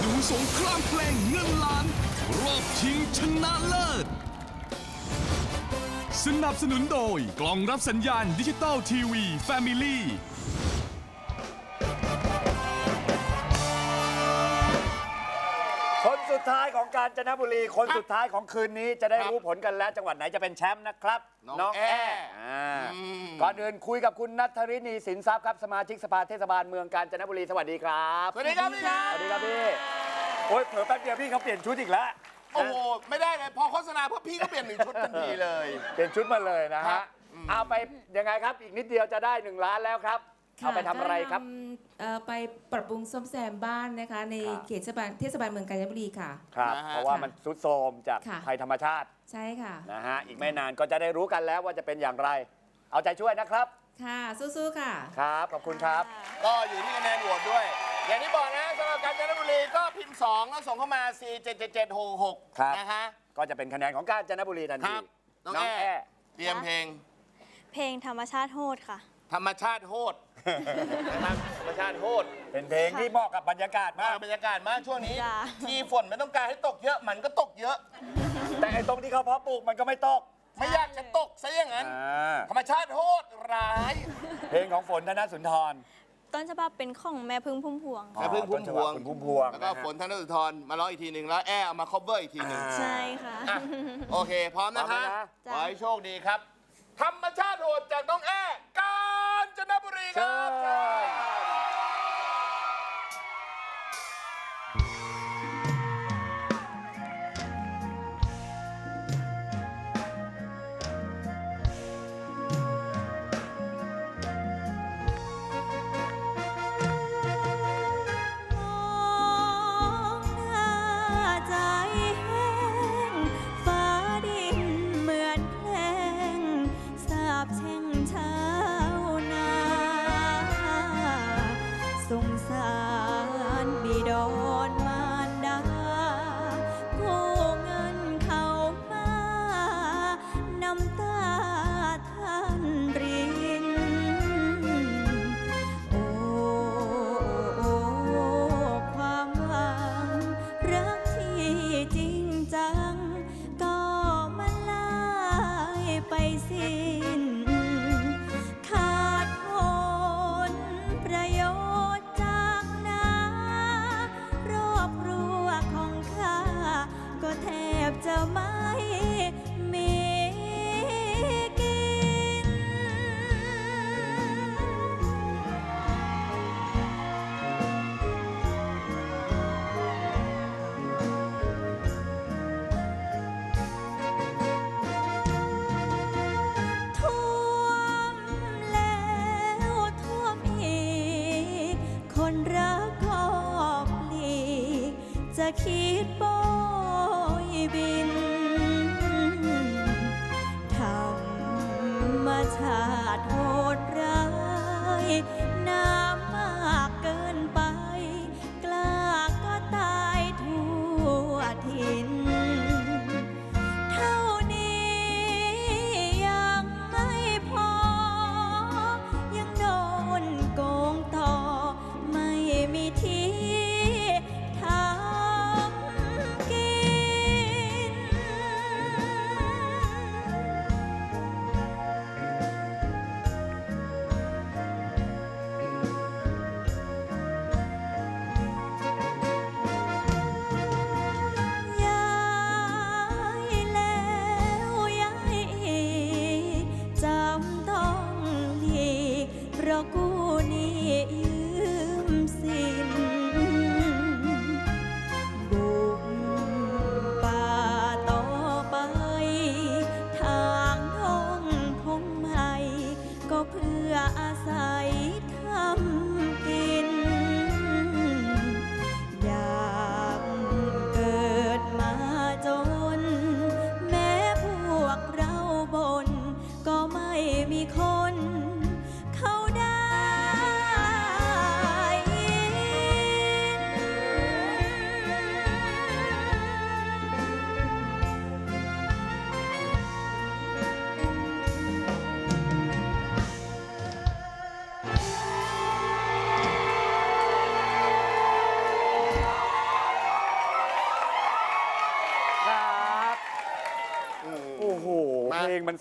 ดูสงครามเพลงเงินล้าน รอบชิงชนะเลิศ สนับสนุนโดยกล่องรับสัญญาณดิจิตอลทีวีแท้ายของกาญจนบุรี คนสุดท้ายของคืนนี้จะได้ครับรู้ผลกันแล้ว จังหวัดไหนจะเป็นแชมป์นะครับน้องแอ้อ่าอืม ก่อนอื่นคุยกับคุณนัทธรินีสินทรัพย์ครับสมาชิกสภาเทศบาลเมืองกาญจนบุรีสวัสดีครับสวัสดีครับพี่ครับสวัสดีครับพี่โอ้ยเผลอแป๊บเดียวพี่เขาเปลี่ยนชุดอีกแล้วโอ้โหไม่ได้เลยพอโฆษณาเพื่อพี่ก็เปลี่ยนหนึ่งชุดทันทีเลย เปลี่ยนชุดมาเลยนะครัฮะบอืมเอาไปยังไงครับอีกนิดเดียวจะได้หนึ่งล้านแล้วครับ เอาไปทำอะไรครับ ก็นำเอ่อไปปรับปรุงซ่อมแซมบ้านนะคะ ในครับ เขตเทศบาลเทศบาลเมืองกาญจนบุรีค่ะ ครับ นะฮะ เพราะว่ามันซุดโทรมจากค่ะ ภัยธรรมชาติใช่ค่ะ นะฮะ อีกไม่นานก็จะได้รู้กันแล้วว่าจะเป็นอย่างไร เอาใจช่วยนะครับ ค่ะ สู้ๆค่ะ ครับ ขอบคุณครับ ก็อยู่ที่คะแนนโหวตด้วย อย่างที่บอกนะสำหรับกาญจนบุรีก็พิมพ์ 2 แล้วส่งเข้ามา 4 7 7 7 6 6ครับนะคะ ก็จะเป็นคะแนนของกาญจนบุรีทันคทีรับน้องน้องแอแอ้ เตรียมเพลง เพลงธรรมชาติโหดค่ะ ธรรมชาติโหด นะครับธรรมชาติโหดเป็นเพลงที่เหมาะกับบรรยากาศมามากบรรยากาศมากช่วงนี้ จ้าที่ฝนไม่ต้องการให้ตกเยอะมันก็ตกเยอะ แต่ไอ้ตรงที่เขาเพาะปลูกมันก็ไม่ตกไม่อยากจะตกซะอย่างนั้น อ่าธรรมชาติโหดร้าย เพลงของฝนธนสุนทรต้นฉบับเป็นของแม่พึ่งพุ่มพวง แม่พึ่งพุ่มพวงต้นฉบับคุณพุ่มพวงแล้วก็นะฮะฝนธนสุนทรมาร้องอีกทีหนึ่งแล้วแอร์เอามา cover อีกทีหนึ่งอ่าใช่ค่ะ อะโอเค พร้อมนะคะพร้อมแล้วนะจ้ะ ขอให้โชคดีครับ ธรรมชาติโหดจากน้องแอ้กาญ จนบุรีคเชิรับญ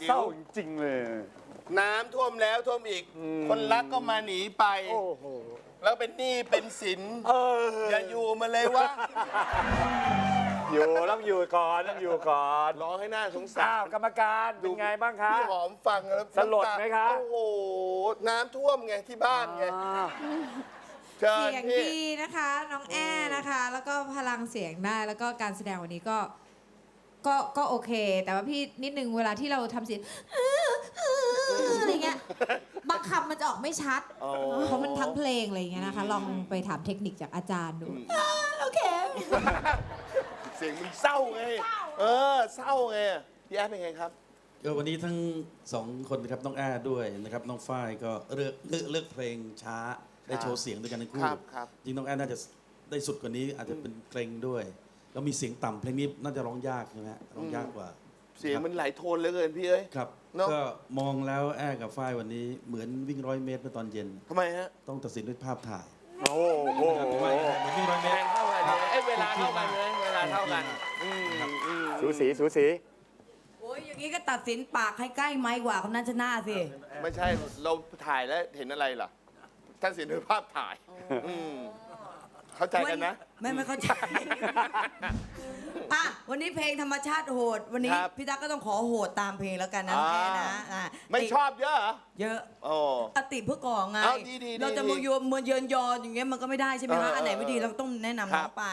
เศร้าจริงๆเลย น้ำท่วมแล้วท่วมอีก คนรักก็มาหนีไป โอ้โห แล้วเป็นหนี้เป็นสินเออ อย่าอยู่มาเลยวะ อยู่ต้องอยู่ก่อนต้องอยู่ก่อนร้องให้หน้าสงสาอ้าวรกรรมการเป็นไงบ้างคะ พี่หอมฟังแล้วสลดไหมคะ โอ้โห น้ำท่วมไงที่บ้านไงอ่า เชิญเสียงพี่ ดีนะคะ น้องแอนะคะ แล้วก็พลังเสียงได้แล้วก็การแสดงวันนี้ก็ ก็ก็โอเค แต่ว่าพี่นิดนึงเวลาที่เราทำเสียงอะไรเงี้ยบางคำมันจะออกไม่ชัด อ๋อ เพราะมันทั้งเพลงอะไรเงี้ยนะคะ ลองไปถามเทคนิคจากอาจารย์ดูอ่าโอเค เสียงมันเศร้าไง เออ เศร้าไงพี่แอฟเป็นไงครับ ก็วันนี้ทั้งสองคนนะครับน้องแอ้ด้วยนะครับน้องฝ้ายก็เลือกเลือกเลือกเพลงช้าได้โชว์เสียงด้วยกันทั้งคู่ครับครับ จริงน้องแอ้น่าจะได้สุดกว่านี้อาจจะเป็นเกรงด้วย แล้วมีเสียงต่ำเพลงนี้น่าจะร้องยากใช่ไหมฮะร้องยากกว่าเสียงมันไหลายโทนเหลือเกินพี่เอ้ย ครับเนอะ ก็มองแล้วแอ้กับฝ้ายวันนี้เหมือนวิ่งร้อยเมตรเมื่อตอนเย็น ทำไมฮะ ต้องตัดสินด้วยภาพถ่ายโอ้โหครับผมว่าเหมือนวิ่งร้อยเมแรตรง เท่ากันเลยเอ้ยเวลาเท่ากันเลยเวลาเท่ากันอืมอืมสูสีสูสีโอ้ยอย่างนี้ก็ตัดสินปากให้ใกล้ไม้กว่าคนนั้นชนะสิไม่ใช่เราถ่ายแล้วเห็นอะไรล่ะท่านเสียด้วยภาพถ่ายอืม เข้าใจกันนะ ไม่ไม่เข้าใจ อะวันนี้เพลงธรรมชาติโหด วันนี้ครับ พี่ตั๊กก็ต้องขอโหดตามเพลงแล้วกันนะอ่าแม่นะอะไม่ติชอบเยอะเหรอเยอะโอ้อติเพื่อก่อไง เอาดีๆดีๆเราจะมาโยนมาเยินยออย่างเงี้ยมันก็ไม่ได้ใช่ไหมเออคะเอออันไหนไม่ดีเราต้องแนะนำครัน้บองไป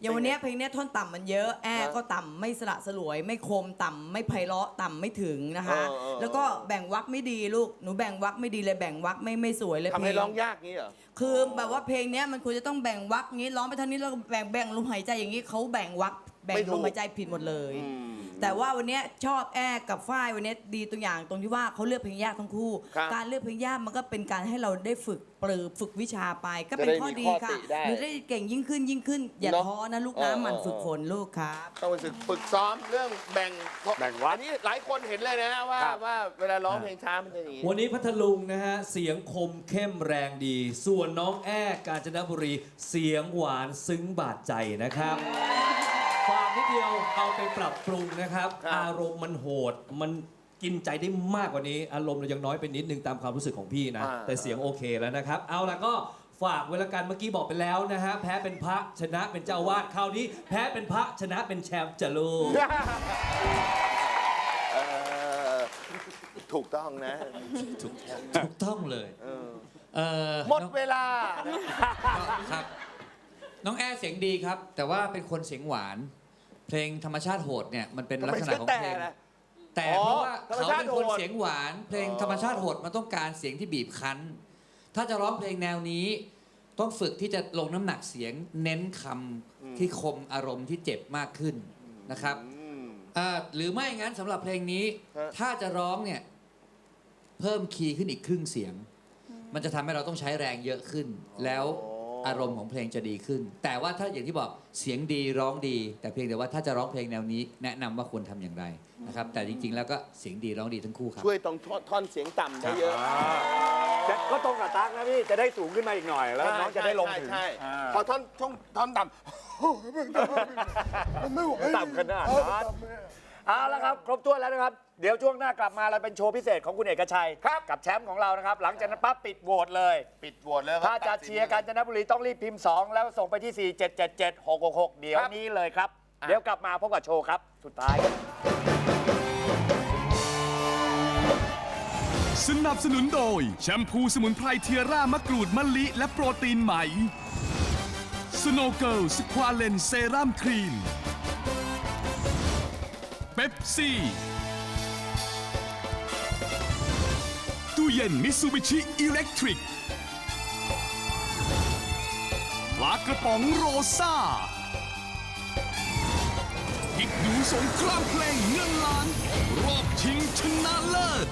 อย่างวันเนี้ยเพลงเนี้ยท่อนต่ำมันเยอะแอครัร์บก็ต่ำไม่สละสลวย ไม่คมต่ำไม่ไพเราะต่ำไม่ถึงนะคะ เออเออ แล้วก็แบ่งวักไม่ดีลูกหนูแบ่งวักไม่ดีเลยแบ่งวักไม่ไม่สวยเลยทำให้เพลร้องยากงี้เหรอ คือแบบว่าเพลงเนี้ยมันควรจะต้องแบ่งวักงี้ร้องไปเท่านี้แล้วก็แบ่งแบ่งลมหายใจอย่างนี้เขาแบ่งวัก แบ่งไม่ถูลก มหายใจผิดหมดเลยอืมแต่ว่าวันเนี้ยชอบแอ้กับฝ้ายวันเนี้ยดีตัวอย่างตรงที่ว่าเขาเลือกเพลงยากทั้งคู่ ครับ การเลือกเพลงยากมันก็เป็นการให้เราได้ฝึกปรือฝึกวิชาไปก็เป็นจะได้ข้อมีดีข้อค่ะติได้หนูได้เก่งยิ่งขึ้นยิ่งขึ้น อย่าเนอะท้อนะลูกเออนะหมันเออฝึกฝนลูกครับ ต้องไปฝึกฝึกซ้อมเรื่องแบ่งแบ่งวัดอันนี้หลายคนเห็นเลยนะว่าครับ ว่าเวลาร้องเพลงช้ามันจะอย่างนี้ วันนี้พัทลุงนะฮะ เสียงคมเข้มแรงดี ส่วนน้องแอ้กาญจนบุรี เสียงหวานซึ้งบาดใจนะครับ ฝากนิดเดียวเอาไปปรับปรุงนะครับ ครับ อารมณ์มันโหด มันกินใจได้มากกว่านี้ อารมณ์เรายังน้อยไปนิดนึงตามความรู้สึกของพี่นะแต่เสียงโอเคแล้วนะครับ เอาละก็ฝากเวลากันเมื่อกี้บอกไปแล้วนะฮะ แพ้เป็นพระชนะเป็นเจ้าอาวาดคราวนี้ แพ้เป็นพระชนะเป็นแชมป์จะลูก เออถูกต้องนะ ถูกถูกต้องเลยเออเอ่อหมดน้องเวลา ครับ น้องแอร์เสียงดีครับ แต่ว่าเป็นคนเสียงหวาน เพลงธรรมชาติโหดเนี่ยมันเป็นลักษณะของเพลงไม่ใช่แต่นะแต่อ๋อเพราะว่าธรรมเขาชาติเป็นคนโหดเสียงหวาน เพลงอ๋อธรรมชาติโหดมันต้องการเสียงที่บีบคั้น ถ้าจะร้องเพลงแนวนี้ ต้องฝึกที่จะลงน้ำหนักเสียงเน้นคำที่คมอารมณ์ที่เจ็บมากขึ้นนะครับอืมอ่าหรือไม่งั้นสำหรับเพลงนี้ฮะถ้าจะร้องเนี่ยเพิ่มคีย์ขึ้นอีกครึ่งเสียง มันจะทำให้เราต้องใช้แรงเยอะขึ้นแล้ว อารมณ์ของเพลงจะดีขึ้น แต่ว่าถ้าอย่างที่บอกเสียงดีร้องดี แต่เพียงแต่ว่าถ้าจะร้องเพลงแนวนี้ แนะนำว่าควรทำอย่างไรนะครับ แต่จริงๆ แล้วก็เสียงดีร้องดีทั้งคู่ครับ ช่วยตรงท่อนท่อนเสียงต่ำได้เยอะ แต่ก็ตรงกับตั๊กนะพี่ จะได้สูงขึ้นมาอีกหน่อย แล้วน้องจะได้ลงถึงใช่อ่า พอท่อนท่อนท่อนต่ำมันไม่ไหวต่ำขนาดนั้น เอาละครับ ครบถ้วนแล้วนะครับ เดี๋ยวช่วงหน้ากลับมาเราเป็นโชว์พิเศษของคุณเอกชัยครับกับแชมป์ของเรานะครับ หลังจากนั้นปั๊บปิดโหวตเลย ปิดโหวตแล้วถ้าจะเชียร์กาญจนบุรีต้องรีบพิมพ์ 2 แล้วส่งไปที่ 4 7 7 7 6 6 6 เดี๋ยวนี้เลยครับ เดี๋ยวกลับมาพบกับโชว์ครับ สุดท้ายสนับสนุนโดย แชมพูสมุนไพรเทียร่ามะกรูดมะลิ และโปรตีนไหมสโนเกิลสควาเลนเซรั่มครีม เบปซี่ตู้เย็นมิซูบิชิอิเล็กทริกปลากระป๋องโรซ่าอิกดูสงครามเพลงเงินล้าน รอบชิงชนะเลิศ